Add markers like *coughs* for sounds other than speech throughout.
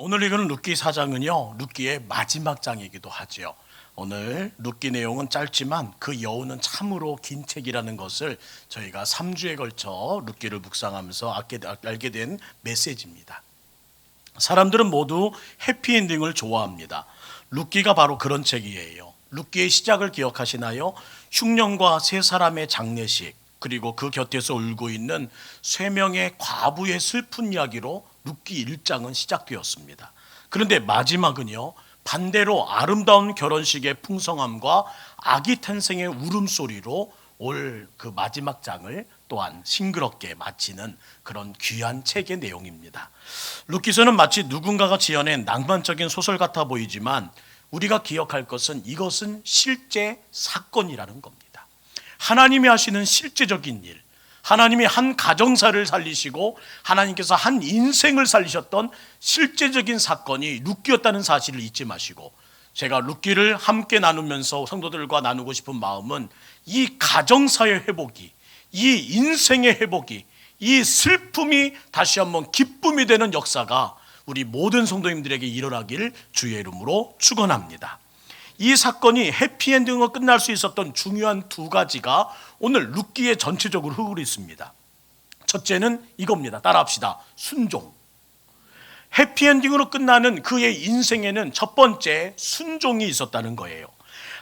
오늘 읽은 룻기 사장은요, 룻기의 마지막 장이기도 하지요. 오늘 룻기 내용은 짧지만 그 여우는 참으로 긴 책이라는 것을 저희가 3주에 걸쳐 룻기를 묵상하면서 알게 된 메시지입니다. 사람들은 모두 해피엔딩을 좋아합니다. 룻기가 바로 그런 책이에요. 룻기의 시작을 기억하시나요? 흉년과 세 사람의 장례식 그리고 그 곁에서 울고 있는 세 명의 과부의 슬픈 이야기로 룻기 1장은 시작되었습니다. 그런데 마지막은요. 반대로 아름다운 결혼식의 풍성함과 아기 탄생의 울음소리로 올 그 마지막 장을 또한 싱그럽게 마치는 그런 귀한 책의 내용입니다. 루키서는 마치 누군가가 지어낸 낭만적인 소설 같아 보이지만 우리가 기억할 것은 이것은 실제 사건이라는 겁니다. 하나님이 하시는 실제적인 일, 하나님이 한 가정사를 살리시고 하나님께서 한 인생을 살리셨던 실제적인 사건이 룻기였다는 사실을 잊지 마시고 제가 룻기를 함께 나누면서 성도들과 나누고 싶은 마음은 이 가정사의 회복이 이 인생의 회복이 이 슬픔이 다시 한번 기쁨이 되는 역사가 우리 모든 성도님들에게 일어나기를 주의 이름으로 축원합니다. 이 사건이 해피엔딩으로 끝날 수 있었던 중요한 두 가지가 오늘 룻기에 전체적으로 흐르고 있습니다. 첫째는 이겁니다. 따라합시다. 순종. 해피엔딩으로 끝나는 그의 인생에는 첫 번째 순종이 있었다는 거예요.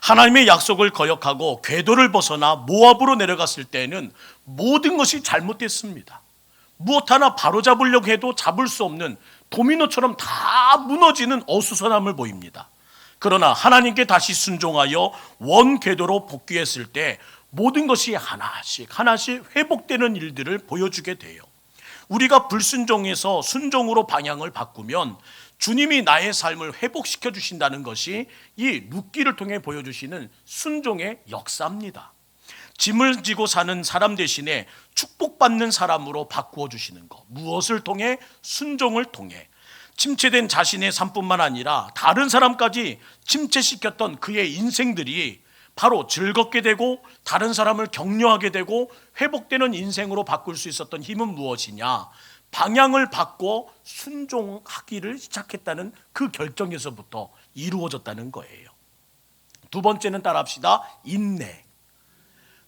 하나님의 약속을 거역하고 궤도를 벗어나 모압으로 내려갔을 때에는 모든 것이 잘못됐습니다. 무엇 하나 바로잡으려고 해도 잡을 수 없는 도미노처럼 다 무너지는 어수선함을 보입니다. 그러나 하나님께 다시 순종하여 원 궤도로 복귀했을 때 모든 것이 하나씩 하나씩 회복되는 일들을 보여주게 돼요. 우리가 불순종에서 순종으로 방향을 바꾸면 주님이 나의 삶을 회복시켜 주신다는 것이 이 룻기를 통해 보여주시는 순종의 역사입니다. 짐을 지고 사는 사람 대신에 축복받는 사람으로 바꾸어 주시는 것. 무엇을 통해? 순종을 통해. 침체된 자신의 삶뿐만 아니라 다른 사람까지 침체시켰던 그의 인생들이 바로 즐겁게 되고 다른 사람을 격려하게 되고 회복되는 인생으로 바꿀 수 있었던 힘은 무엇이냐? 방향을 바꿔 순종하기를 시작했다는 그 결정에서부터 이루어졌다는 거예요. 두 번째는 따라합시다. 인내.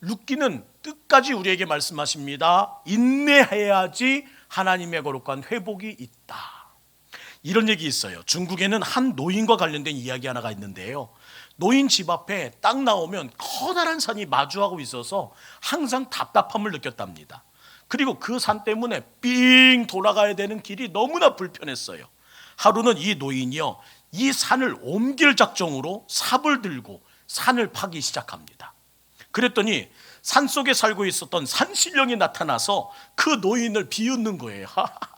룻기는 끝까지 우리에게 말씀하십니다. 인내해야지 하나님의 거룩한 회복이 있다. 이런 얘기 있어요. 중국에는 한 노인과 관련된 이야기 하나가 있는데요. 노인 집 앞에 딱 나오면 커다란 산이 마주하고 있어서 항상 답답함을 느꼈답니다. 그리고 그 산 때문에 삥 돌아가야 되는 길이 너무나 불편했어요. 하루는 이 노인이요. 이 산을 옮길 작정으로 삽을 들고 산을 파기 시작합니다. 그랬더니 산 속에 살고 있었던 산신령이 나타나서 그 노인을 비웃는 거예요. *laughs*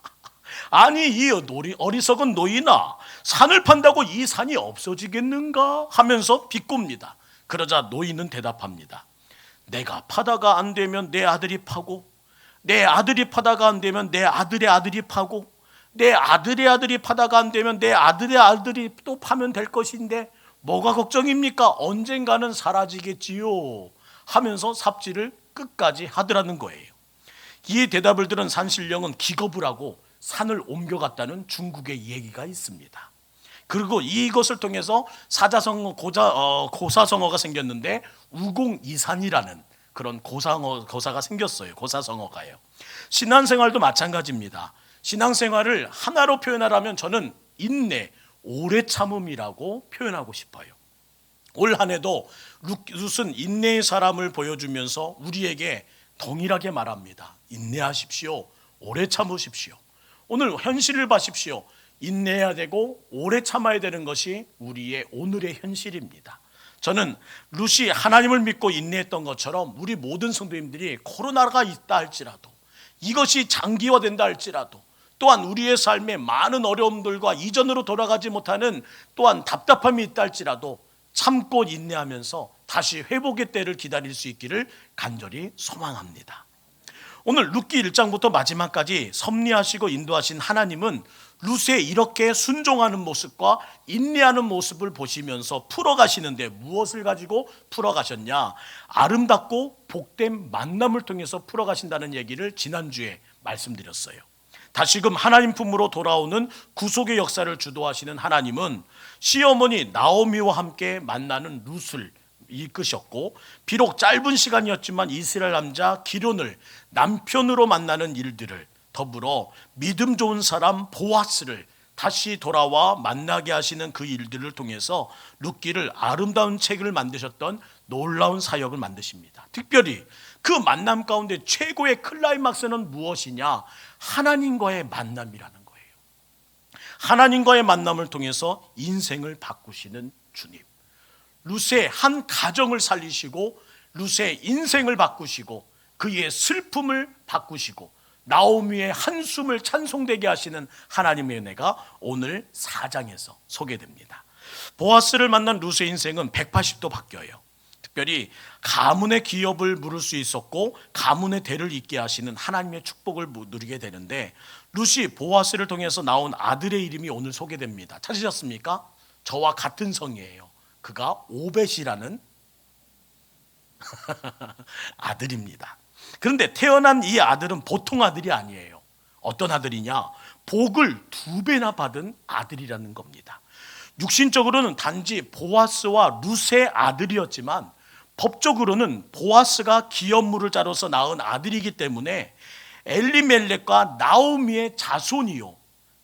아니 이 어리석은 노인아 산을 판다고 이 산이 없어지겠는가 하면서 비꼽니다. 그러자 노인은 대답합니다. 내가 파다가 안 되면 내 아들이 파고 내 아들이 파다가 안 되면 내 아들의 아들이 파고 내 아들의 아들이 파다가 안 되면 내 아들의 아들이 또 파면 될 것인데 뭐가 걱정입니까? 언젠가는 사라지겠지요. 하면서 삽질을 끝까지 하더라는 거예요. 이 대답을 들은 산신령은 기겁을 하고 산을 옮겨갔다는 중국의 얘기가 있습니다. 그리고 이것을 통해서 사자성어 고자 어, 고사성어가 생겼는데 우공이산이라는 그런 고상어 고사가 생겼어요. 고사성어가요. 신앙생활도 마찬가지입니다. 신앙생활을 하나로 표현하라면 저는 인내, 오래 참음이라고 표현하고 싶어요. 올 한해도 룻은 인내의 사람을 보여주면서 우리에게 동일하게 말합니다. 인내하십시오. 오래 참으십시오. 오늘 현실을 봐십시오. 인내해야 되고 오래 참아야 되는 것이 우리의 오늘의 현실입니다. 저는 룻이 하나님을 믿고 인내했던 것처럼 우리 모든 성도님들이 코로나가 있다 할지라도 이것이 장기화된다 할지라도 또한 우리의 삶에 많은 어려움들과 이전으로 돌아가지 못하는 또한 답답함이 있다 할지라도 참고 인내하면서 다시 회복의 때를 기다릴 수 있기를 간절히 소망합니다. 오늘 룻기 1장부터 마지막까지 섭리하시고 인도하신 하나님은 룻의 이렇게 순종하는 모습과 인내하는 모습을 보시면서 풀어가시는데 무엇을 가지고 풀어가셨냐? 아름답고 복된 만남을 통해서 풀어가신다는 얘기를 지난주에 말씀드렸어요. 다시금 하나님 품으로 돌아오는 구속의 역사를 주도하시는 하나님은 시어머니 나오미와 함께 만나는 룻을 이끄셨고 비록 짧은 시간이었지만 이스라엘 남자 기론을 남편으로 만나는 일들을 더불어 믿음 좋은 사람 보아스를 다시 돌아와 만나게 하시는 그 일들을 통해서 룻기를 아름다운 책을 만드셨던 놀라운 사역을 만드십니다. 특별히 그 만남 가운데 최고의 클라이막스는 무엇이냐? 하나님과의 만남이라는 거예요. 하나님과의 만남을 통해서 인생을 바꾸시는 주님. 룻의 한 가정을 살리시고 룻의 인생을 바꾸시고 그의 슬픔을 바꾸시고 나오미의 한숨을 찬송되게 하시는 하나님의 은혜가 오늘 4장에서 소개됩니다. 보아스를 만난 룻의 인생은 180도 바뀌어요. 특별히 가문의 기업을 물을 수 있었고 가문의 대를 잇게 하시는 하나님의 축복을 누리게 되는데 룻이 보아스를 통해서 나온 아들의 이름이 오늘 소개됩니다. 찾으셨습니까? 저와 같은 성이에요. 그가 오벳이라는 *laughs* 아들입니다. 그런데 태어난 이 아들은 보통 아들이 아니에요. 어떤 아들이냐? 복을 두 배나 받은 아들이라는 겁니다. 육신적으로는 단지 보아스와 룻의 아들이었지만 법적으로는 보아스가 기업물을 자로서 낳은 아들이기 때문에 엘리멜렉과 나오미의 자손이요.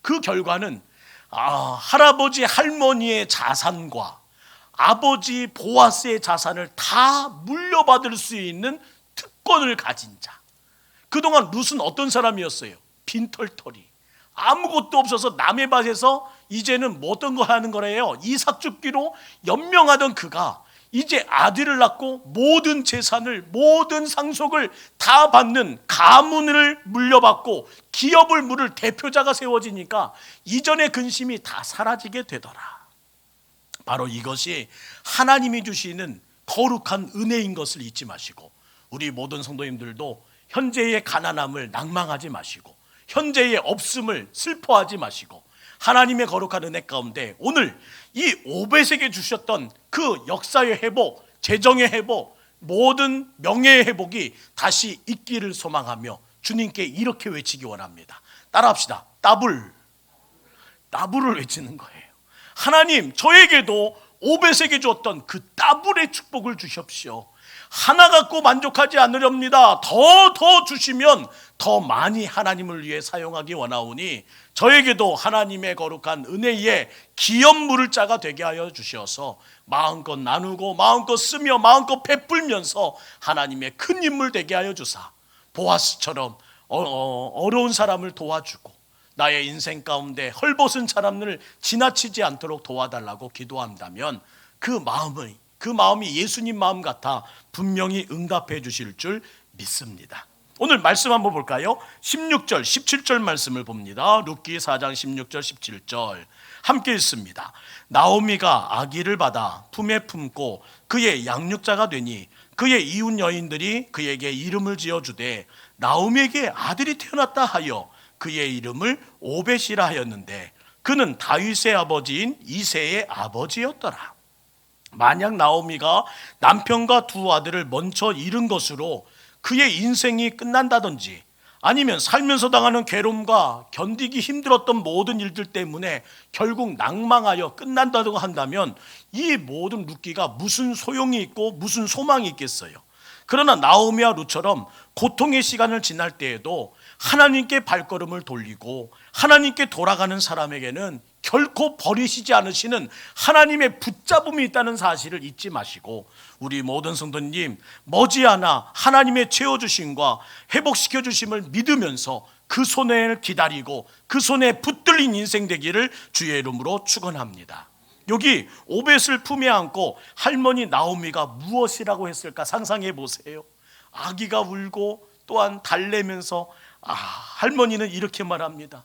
그 결과는 아, 할아버지 할머니의 자산과 아버지 보아스의 자산을 다 물려받을 수 있는 특권을 가진 자. 그동안 룻은 어떤 사람이었어요? 빈털터리. 아무것도 없어서 남의 밭에서 이제는 뭐 어떤 거 하는 거래요? 이삭 줍기로 연명하던 그가 이제 아들을 낳고 모든 재산을 모든 상속을 다 받는 가문을 물려받고 기업을 물을 대표자가 세워지니까 이전의 근심이 다 사라지게 되더라. 바로 이것이 하나님이 주시는 거룩한 은혜인 것을 잊지 마시고 우리 모든 성도님들도 현재의 가난함을 낭망하지 마시고 현재의 없음을 슬퍼하지 마시고 하나님의 거룩한 은혜 가운데 오늘 이 오벳에게 주셨던 그 역사의 회복, 재정의 회복, 모든 명예의 회복이 다시 있기를 소망하며 주님께 이렇게 외치기 원합니다. 따라합시다. 따블. 따블을 외치는 거예요. 하나님, 저에게도 오벳에게 주었던 그 따블의 축복을 주십시오. 하나 갖고 만족하지 않으렵니다. 더, 더 주시면 더 많이 하나님을 위해 사용하기 원하오니 저에게도 하나님의 거룩한 은혜에 기업 물을 자가 되게 하여 주셔서 마음껏 나누고 마음껏 쓰며 마음껏 베풀면서 하나님의 큰 인물 되게 하여 주사 보아스처럼 어, 어, 어려운 사람을 도와주고 나의 인생 가운데 헐벗은 사람을 지나치지 않도록 도와달라고 기도한다면 그 마음의 그 마음이 예수님 마음 같아 분명히 응답해 주실 줄 믿습니다. 오늘 말씀 한번 볼까요? 16절, 17절 말씀을 봅니다. 룻기 4장 16절, 17절. 함께 읽습니다. 나오미가 아기를 받아 품에 품고 그의 양육자가 되니 그의 이웃 여인들이 그에게 이름을 지어 주되 나오미에게 아들이 태어났다 하여 그의 이름을 오벳이라 하였는데 그는 다윗의 아버지인 이세의 아버지였더라. 만약 나오미가 남편과 두 아들을 먼저 잃은 것으로 그의 인생이 끝난다든지 아니면 살면서 당하는 괴로움과 견디기 힘들었던 모든 일들 때문에 결국 낭망하여 끝난다고 한다면 이 모든 룻기가 무슨 소용이 있고 무슨 소망이 있겠어요. 그러나 나오미와 룻처럼 고통의 시간을 지날 때에도 하나님께 발걸음을 돌리고 하나님께 돌아가는 사람에게는 결코 버리시지 않으시는 하나님의 붙잡음이 있다는 사실을 잊지 마시고 우리 모든 성도님 머지않아 하나님의 채워주심과 회복시켜 주심을 믿으면서 그 손을 기다리고 그 손에 붙들린 인생 되기를 주의 이름으로 축원합니다. 여기 오벳을 품에 안고 할머니 나오미가 무엇이라고 했을까 상상해 보세요. 아기가 울고 또한 달래면서 아, 할머니는 이렇게 말합니다.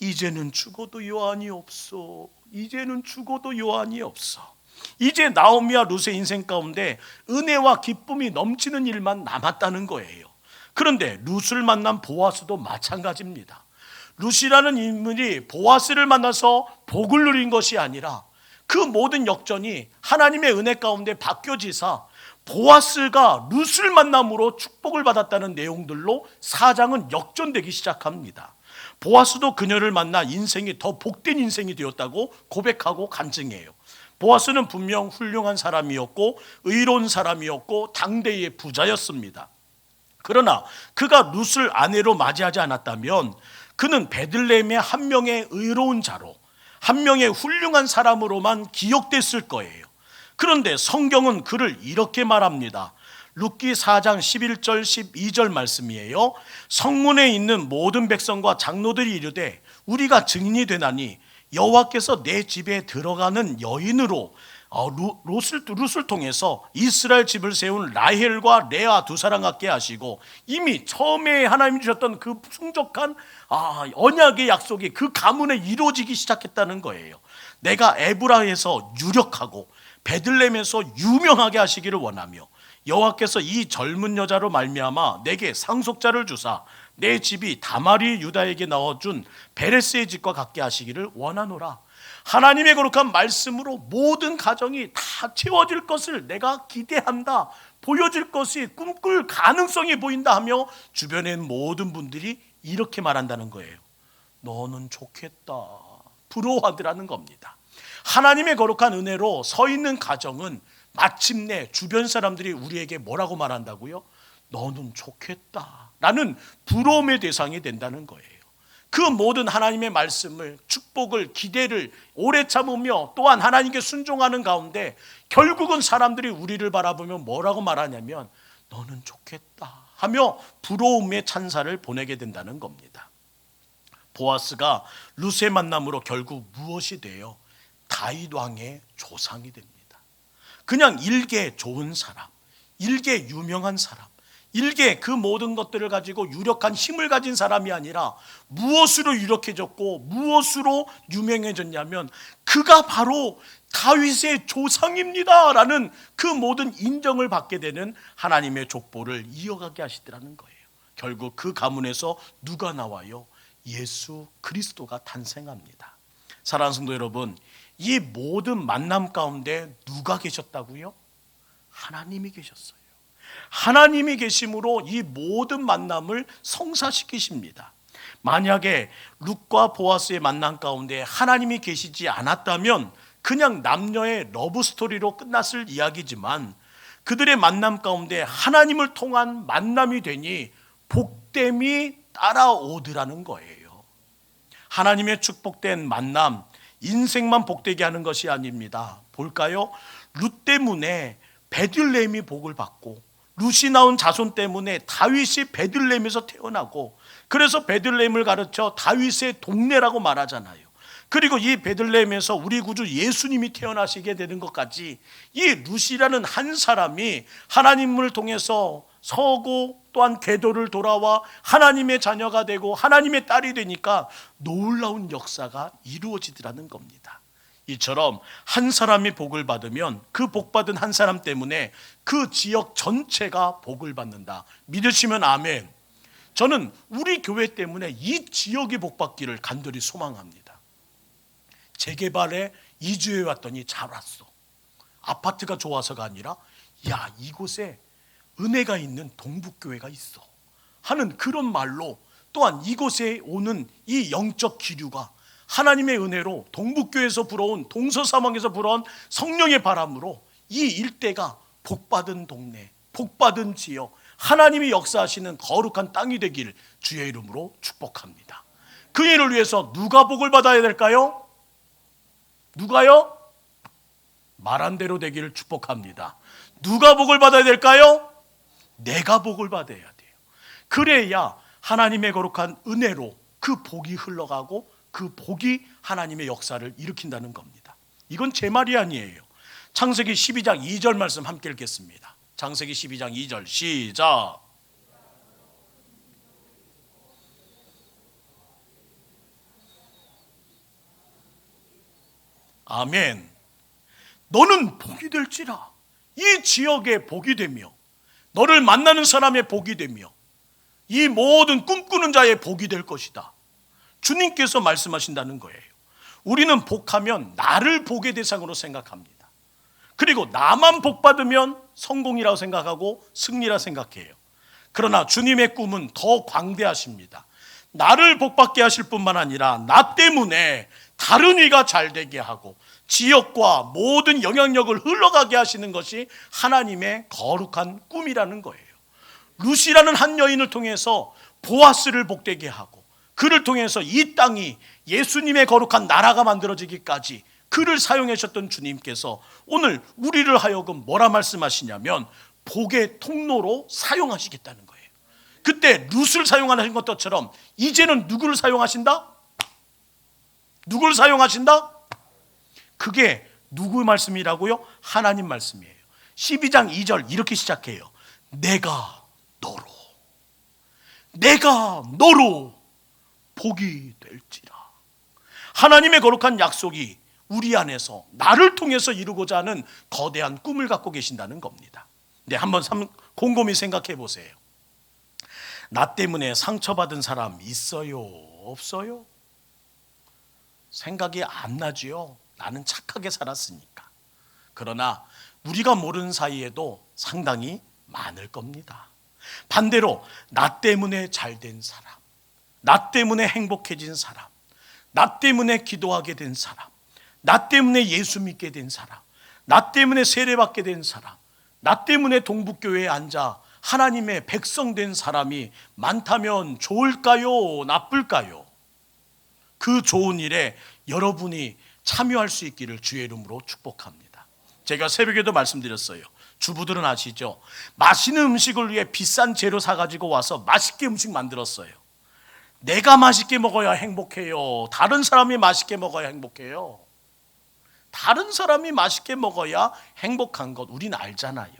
이제는 죽어도 요한이 없어. 이제는 죽어도 요한이 없어. 이제 나오미와 룻의 인생 가운데 은혜와 기쁨이 넘치는 일만 남았다는 거예요. 그런데 룻을 만난 보아스도 마찬가지입니다. 룻이라는 인물이 보아스를 만나서 복을 누린 것이 아니라 그 모든 역전이 하나님의 은혜 가운데 바뀌어지사 보아스가 룻을 만남으로 축복을 받았다는 내용들로 사장은 역전되기 시작합니다. 보아스도 그녀를 만나 인생이 더 복된 인생이 되었다고 고백하고 간증해요. 보아스는 분명 훌륭한 사람이었고 의로운 사람이었고 당대의 부자였습니다. 그러나 그가 룻을 아내로 맞이하지 않았다면 그는 베들레헴의 한 명의 의로운 자로 한 명의 훌륭한 사람으로만 기억됐을 거예요. 그런데 성경은 그를 이렇게 말합니다. 룻기 4장 11절 12절 말씀이에요. 성문에 있는 모든 백성과 장로들이 이르되 우리가 증인이 되나니 여호와께서 내 집에 들어가는 여인으로 어, 루- 롯을, 룻을 통해서 이스라엘 집을 세운 라헬과 레아 두 사람 같게 하시고 이미 처음에 하나님이 주셨던 그 풍족한 아, 언약의 약속이 그 가문에 이루어지기 시작했다는 거예요. 내가 에브라에서 유력하고 베들렘에서 유명하게 하시기를 원하며 여호와께서 이 젊은 여자로 말미암아 내게 상속자를 주사 내 집이 다말이 유다에게 넣어준 베레스의 집과 같게 하시기를 원하노라. 하나님의 거룩한 말씀으로 모든 가정이 다 채워질 것을 내가 기대한다. 보여질 것이 꿈꿀 가능성이 보인다 하며 주변의 모든 분들이 이렇게 말한다는 거예요. 너는 좋겠다. 부러워하더라는 겁니다. 하나님의 거룩한 은혜로 서 있는 가정은 마침내 주변 사람들이 우리에게 뭐라고 말한다고요? 너는 좋겠다. 라는 부러움의 대상이 된다는 거예요. 그 모든 하나님의 말씀을 축복을 기대를 오래 참으며 또한 하나님께 순종하는 가운데 결국은 사람들이 우리를 바라보며 뭐라고 말하냐면 너는 좋겠다 하며 부러움의 찬사를 보내게 된다는 겁니다. 보아스가 루세 만남으로 결국 무엇이 돼요? 다윗 왕의 조상이 됩니다. 그냥 일개 좋은 사람, 일개 유명한 사람, 일개 그 모든 것들을 가지고 유력한 힘을 가진 사람이 아니라 무엇으로 유력해졌고 무엇으로 유명해졌냐면 그가 바로 다윗의 조상입니다라는 그 모든 인정을 받게 되는 하나님의 족보를 이어가게 하시더라는 거예요. 결국 그 가문에서 누가 나와요? 예수 그리스도가 탄생합니다. 사랑하는 성도 여러분, 이 모든 만남 가운데 누가 계셨다고요? 하나님이 계셨어요. 하나님이 계심으로 이 모든 만남을 성사시키십니다. 만약에 룻과 보아스의 만남 가운데 하나님이 계시지 않았다면 그냥 남녀의 러브 스토리로 끝났을 이야기지만 그들의 만남 가운데 하나님을 통한 만남이 되니 복됨이 따라오더라는 거예요. 하나님의 축복된 만남, 인생만 복되게 하는 것이 아닙니다. 볼까요? 룻 때문에 베들레헴이 복을 받고 룻이 나온 자손 때문에 다윗이 베들레헴에서 태어나고 그래서 베들레헴을 가르쳐 다윗의 동네라고 말하잖아요. 그리고 이 베들레헴에서 우리 구주 예수님이 태어나시게 되는 것까지 이 룻이라는 한 사람이 하나님을 통해서 서고 또한 궤도를 돌아와 하나님의 자녀가 되고 하나님의 딸이 되니까 놀라운 역사가 이루어지더라는 겁니다. 이처럼 한 사람이 복을 받으면 그 복 받은 한 사람 때문에 그 지역 전체가 복을 받는다. 믿으시면 아멘. 저는 우리 교회 때문에 이 지역이 복 받기를 간절히 소망합니다. 재개발에 이주해 왔더니 잘 왔어. 아파트가 좋아서가 아니라 야 이곳에 은혜가 있는 동북교회가 있어 하는 그런 말로 또한 이곳에 오는 이 영적 기류가 하나님의 은혜로 동북교에서 불어온 동서사망에서 불어온 성령의 바람으로 이 일대가 복받은 동네, 복받은 지역, 하나님이 역사하시는 거룩한 땅이 되길 주의 이름으로 축복합니다. 그 일을 위해서 누가 복을 받아야 될까요? 누가요? 말한 대로 되기를 축복합니다. 누가 복을 받아야 될까요? 내가 복을 받아야 돼요. 그래야 하나님의 거룩한 은혜로 그 복이 흘러가고 그 복이 하나님의 역사를 일으킨다는 겁니다. 이건 제 말이 아니에요. 창세기 12장 2절 말씀 함께 읽겠습니다. 창세기 12장 2절 시작. 아멘. 너는 복이 될지라. 이 지역에 복이 되며 너를 만나는 사람의 복이 되며 이 모든 꿈꾸는 자의 복이 될 것이다. 주님께서 말씀하신다는 거예요. 우리는 복하면 나를 복의 대상으로 생각합니다. 그리고 나만 복 받으면 성공이라고 생각하고 승리라 생각해요. 그러나 주님의 꿈은 더 광대하십니다. 나를 복받게 하실 뿐만 아니라 나 때문에 다른 이가 잘 되게 하고 지역과 모든 영향력을 흘러가게 하시는 것이 하나님의 거룩한 꿈이라는 거예요. 루시라는 한 여인을 통해서 보아스를 복되게 하고 그를 통해서 이 땅이 예수님의 거룩한 나라가 만들어지기까지 그를 사용하셨던 주님께서 오늘 우리를 하여금 뭐라 말씀하시냐면 복의 통로로 사용하시겠다는 거예요. 그때 룻을 사용하신 것처럼 이제는 누구를 사용하신다? 누구를 사용하신다? 그게 누구 말씀이라고요? 하나님 말씀이에요. 12장 2절 이렇게 시작해요. 내가 너로 내가 너로 복이 될지라. 하나님의 거룩한 약속이 우리 안에서 나를 통해서 이루고자 하는 거대한 꿈을 갖고 계신다는 겁니다. 네, 한번 삼- 곰곰이 생각해 보세요. 나 때문에 상처받은 사람 있어요? 없어요? 생각이 안 나지요. 나는 착하게 살았으니까. 그러나 우리가 모르는 사이에도 상당히 많을 겁니다. 반대로 나 때문에 잘 된 사람, 나 때문에 행복해진 사람, 나 때문에 기도하게 된 사람, 나 때문에 예수 믿게 된 사람, 나 때문에 세례받게 된 사람, 나 때문에 동북교회에 앉아 하나님의 백성 된 사람이 많다면 좋을까요? 나쁠까요? 그 좋은 일에 여러분이 참여할 수 있기를 주의 이름으로 축복합니다. 제가 새벽에도 말씀드렸어요. 주부들은 아시죠? 맛있는 음식을 위해 비싼 재료 사가지고 와서 맛있게 음식 만들었어요. 내가 맛있게 먹어야 행복해요. 다른 사람이 맛있게 먹어야 행복해요. 다른 사람이 맛있게 먹어야 행복한 것 우린 알잖아요.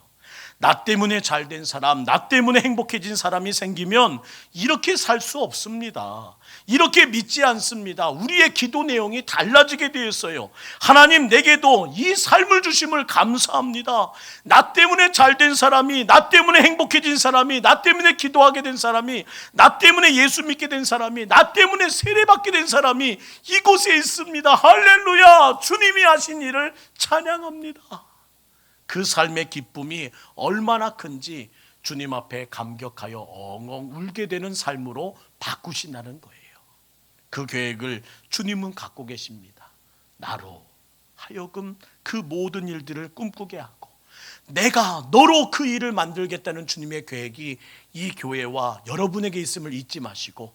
나 때문에 잘 된 사람, 나 때문에 행복해진 사람이 생기면 이렇게 살 수 없습니다. 이렇게 믿지 않습니다. 우리의 기도 내용이 달라지게 되었어요. 하나님 내게도 이 삶을 주심을 감사합니다. 나 때문에 잘 된 사람이, 나 때문에 행복해진 사람이, 나 때문에 기도하게 된 사람이, 나 때문에 예수 믿게 된 사람이, 나 때문에 세례받게 된 사람이 이곳에 있습니다. 할렐루야! 주님이 하신 일을 찬양합니다. 그 삶의 기쁨이 얼마나 큰지 주님 앞에 감격하여 엉엉 울게 되는 삶으로 바꾸신다는 거예요. 그 계획을 주님은 갖고 계십니다. 나로 하여금 그 모든 일들을 꿈꾸게 하고 내가 너로 그 일을 만들겠다는 주님의 계획이 이 교회와 여러분에게 있음을 잊지 마시고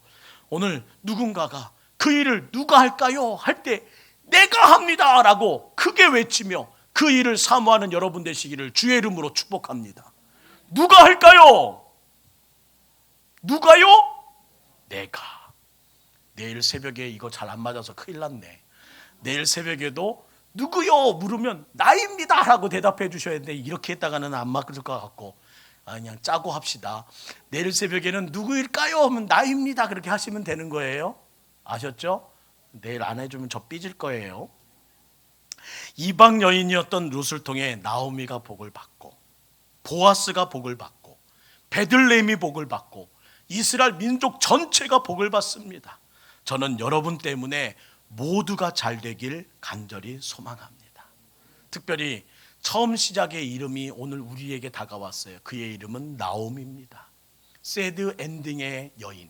오늘 누군가가 그 일을 누가 할까요? 할 때 내가 합니다 라고 크게 외치며 그 일을 사모하는 여러분 되시기를 주의 이름으로 축복합니다. 누가 할까요? 누가요? 내가. 내일 새벽에 이거 잘 안 맞아서 큰일 났네. 내일 새벽에도 누구요? 물으면 나입니다 라고 대답해 주셔야 되는데 이렇게 했다가는 안 맞을 것 같고 아, 그냥 짜고 합시다. 내일 새벽에는 누구일까요? 하면 나입니다. 그렇게 하시면 되는 거예요. 아셨죠? 내일 안 해주면 저 삐질 거예요. 이방 여인이었던 룻을 통해 나오미가 복을 받고 보아스가 복을 받고 베들레헴이 복을 받고 이스라엘 민족 전체가 복을 받습니다. 저는 여러분 때문에 모두가 잘 되길 간절히 소망합니다. 특별히 처음 시작의 이름이 오늘 우리에게 다가왔어요. 그의 이름은 나옴입니다. 새드 엔딩의 여인.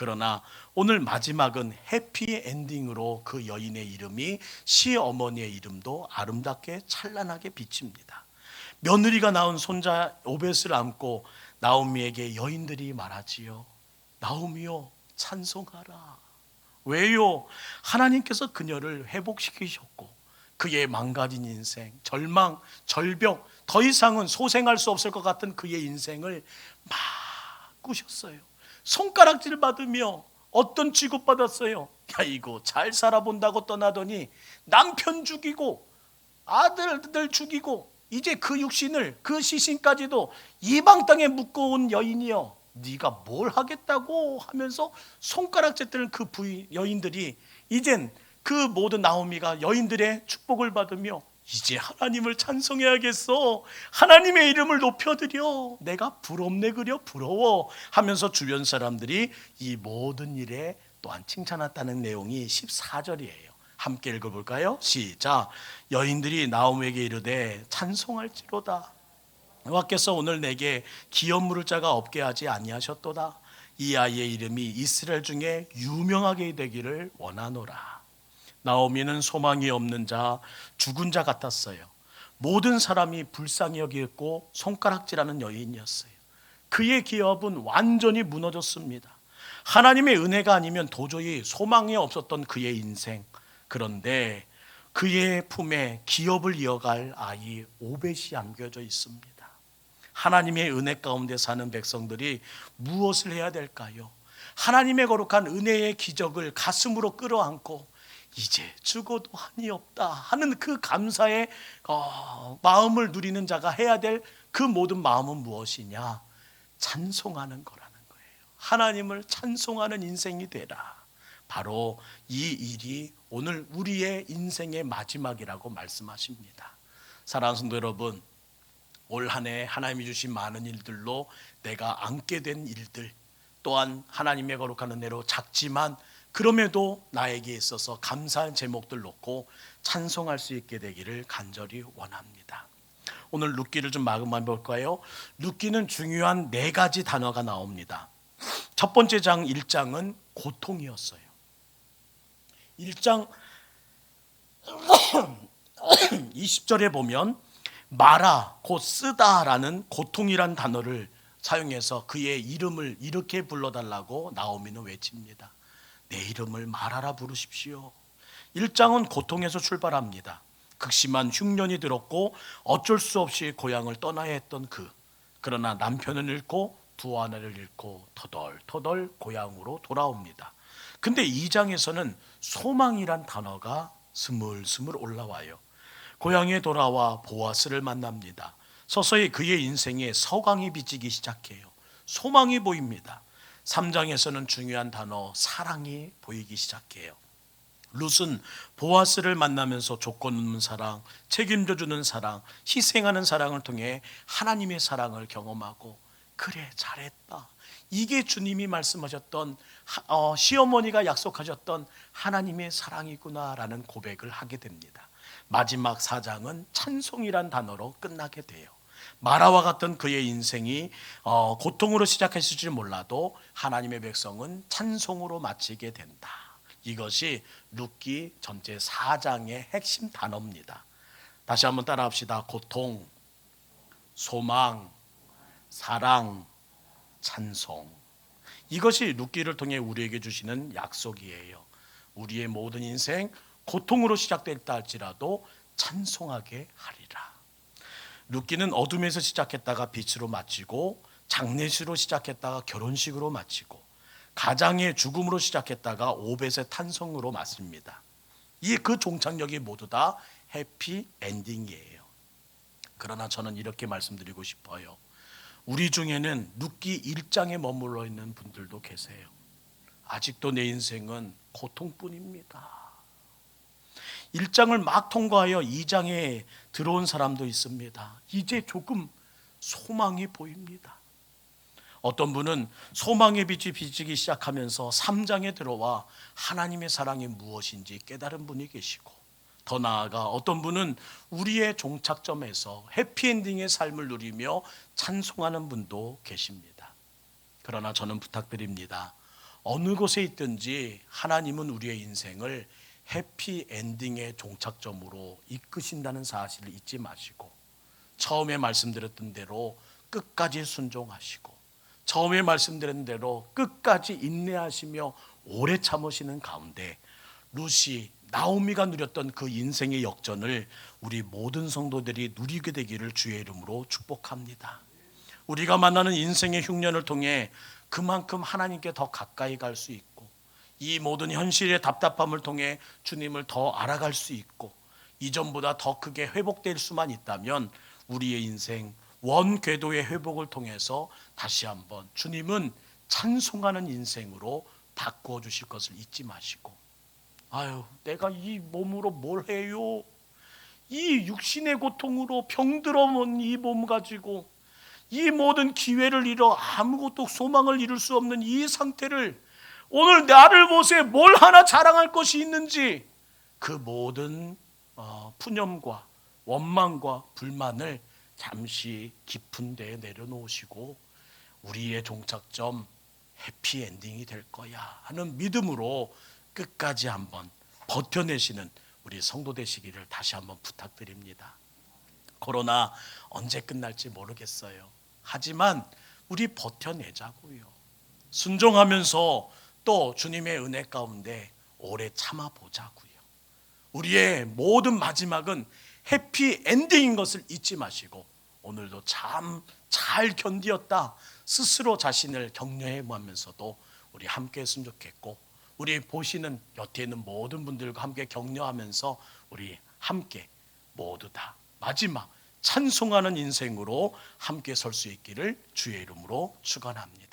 그러나 오늘 마지막은 해피 엔딩으로 그 여인의 이름이 시어머니의 이름도 아름답게 찬란하게 비칩니다. 며느리가 낳은 손자 오벳을 안고 나오미에게 여인들이 말하지요. 나오미요 찬송하라. 왜요? 하나님께서 그녀를 회복시키셨고 그의 망가진 인생, 절망, 절벽, 더 이상은 소생할 수 없을 것 같은 그의 인생을 바꾸셨어요. 손가락질 받으며 어떤 취급받았어요? 야 이거 잘 살아본다고 떠나더니 남편 죽이고 아들들 죽이고 이제 그 육신을 그 시신까지도 이방 땅에 묶어온 여인이여 네가 뭘 하겠다고 하면서 손가락질 뜨는 그 부인 여인들이 이젠 그 모든 나오미가 여인들의 축복을 받으며 이제 하나님을 찬송해야겠어. 하나님의 이름을 높여드려. 내가 부럽네 그려 부러워 하면서 주변 사람들이 이 모든 일에 또한 칭찬했다는 내용이 14절이에요. 함께 읽어볼까요? 시작. 여인들이 나오미에게 이르되 찬송할지로다. 여호와께서 오늘 내게 기업 물을 자가 없게 하지 아니하셨도다. 이 아이의 이름이 이스라엘 중에 유명하게 되기를 원하노라. 나오미는 소망이 없는 자, 죽은 자 같았어요. 모든 사람이 불쌍히 여기고 손가락질하는 여인이었어요. 그의 기업은 완전히 무너졌습니다. 하나님의 은혜가 아니면 도저히 소망이 없었던 그의 인생. 그런데 그의 품에 기업을 이어갈 아이 오벳이 안겨져 있습니다. 하나님의 은혜 가운데 사는 백성들이 무엇을 해야 될까요? 하나님의 거룩한 은혜의 기적을 가슴으로 끌어안고 이제 죽어도 한이 없다 하는 그 감사의 어, 마음을 누리는 자가 해야 될 그 모든 마음은 무엇이냐? 찬송하는 거라는 거예요. 하나님을 찬송하는 인생이 되라. 바로 이 일이 오늘 우리의 인생의 마지막이라고 말씀하십니다. 사랑하는 성도 여러분, 올 한 해 하나님이 주신 많은 일들로 내가 안게 된 일들 또한 하나님의 거룩한 은혜로 작지만 그럼에도 나에게 있어서 감사한 제목들 놓고 찬송할 수 있게 되기를 간절히 원합니다. 오늘 룻기를 좀 마음만 볼까요? 룻기는 중요한 네 가지 단어가 나옵니다. 첫 번째 장 1장은 고통이었어요. 1장 20절에 *coughs* 보면 마라 곧 쓰다라는 고통이란 단어를 사용해서 그의 이름을 이렇게 불러달라고 나오미는 외칩니다. 내 이름을 마라라 부르십시오. 1장은 고통에서 출발합니다. 극심한 흉년이 들었고 어쩔 수 없이 고향을 떠나야 했던 그 그러나 남편을 잃고 두 아내를 잃고 터덜터덜 고향으로 돌아옵니다. 근데 2장에서는 소망이란 단어가 스물스물 올라와요. 고향에 돌아와 보아스를 만납니다. 서서히 그의 인생에 서광이 비치기 시작해요. 소망이 보입니다. 3장에서는 중요한 단어 사랑이 보이기 시작해요. 룻은 보아스를 만나면서 조건 없는 사랑, 책임져 주는 사랑, 희생하는 사랑을 통해 하나님의 사랑을 경험하고 그래 잘했다. 이게 주님이 말씀하셨던 어, 시어머니가 약속하셨던 하나님의 사랑이구나라는 고백을 하게 됩니다. 마지막 사장은 찬송이란 단어로 끝나게 돼요. 마라와 같은 그의 인생이 어, 고통으로 시작했을지 몰라도 하나님의 백성은 찬송으로 마치게 된다. 이것이 룻기 전체 4장의 핵심 단어입니다. 다시 한번 따라합시다. 고통, 소망, 사랑, 찬송. 이것이 룻기를 통해 우리에게 주시는 약속이에요. 우리의 모든 인생 고통으로 시작됐다 할지라도 찬송하게 하리라. 룻기는 어둠에서 시작했다가 빛으로 마치고 장례식으로 시작했다가 결혼식으로 마치고 가장의 죽음으로 시작했다가 오벳의 탄성으로 맞습니다. 이 그 종착역이 모두 다 해피 엔딩이에요. 그러나 저는 이렇게 말씀드리고 싶어요. 우리 중에는 룻기 1장에 머물러 있는 분들도 계세요. 아직도 내 인생은 고통뿐입니다. 1장을 막 통과하여 2장에 들어온 사람도 있습니다. 이제 조금 소망이 보입니다. 어떤 분은 소망의 빛이 비치기 시작하면서 3장에 들어와 하나님의 사랑이 무엇인지 깨달은 분이 계시고 더 나아가 어떤 분은 우리의 종착점에서 해피엔딩의 삶을 누리며 찬송하는 분도 계십니다. 그러나 저는 부탁드립니다. 어느 곳에 있든지 하나님은 우리의 인생을 해피 엔딩의 종착점으로 이끄신다는 사실을 잊지 마시고 처음에 말씀드렸던 대로 끝까지 순종하시고 처음에 말씀드린 대로 끝까지 인내하시며 오래 참으시는 가운데 루시 나오미가 누렸던 그 인생의 역전을 우리 모든 성도들이 누리게 되기를 주의 이름으로 축복합니다. 우리가 만나는 인생의 흉년을 통해 그만큼 하나님께 더 가까이 갈 수 있고 이 모든 현실의 답답함을 통해 주님을 더 알아갈 수 있고 이전보다 더 크게 회복될 수만 있다면 우리의 인생 원 궤도의 회복을 통해서 다시 한번 주님은 찬송하는 인생으로 바꾸어 주실 것을 잊지 마시고 아유 내가 이 몸으로 뭘 해요? 이 육신의 고통으로 병들어 온 이 몸 가지고 이 모든 기회를 잃어 아무것도 소망을 이룰 수 없는 이 상태를 오늘 나를 보세 뭘 하나 자랑할 것이 있는지 그 모든 어, 푸념과 원망과 불만을 잠시 깊은 데에 내려놓으시고 우리의 종착점 해피 엔딩이 될 거야 하는 믿음으로 끝까지 한번 버텨내시는 우리 성도 되시기를 다시 한번 부탁드립니다. 코로나 언제 끝날지 모르겠어요. 하지만 우리 버텨내자고요. 순종하면서 또 주님의 은혜 가운데 오래 참아 보자고요. 우리의 모든 마지막은 해피 엔딩인 것을 잊지 마시고 오늘도 참 잘 견디었다 스스로 자신을 격려해 보면서도 우리 함께 했으면 좋겠고 우리 보시는 곁에 있는 모든 분들과 함께 격려하면서 우리 함께 모두 다 마지막 찬송하는 인생으로 함께 설 수 있기를 주의 이름으로 축원합니다.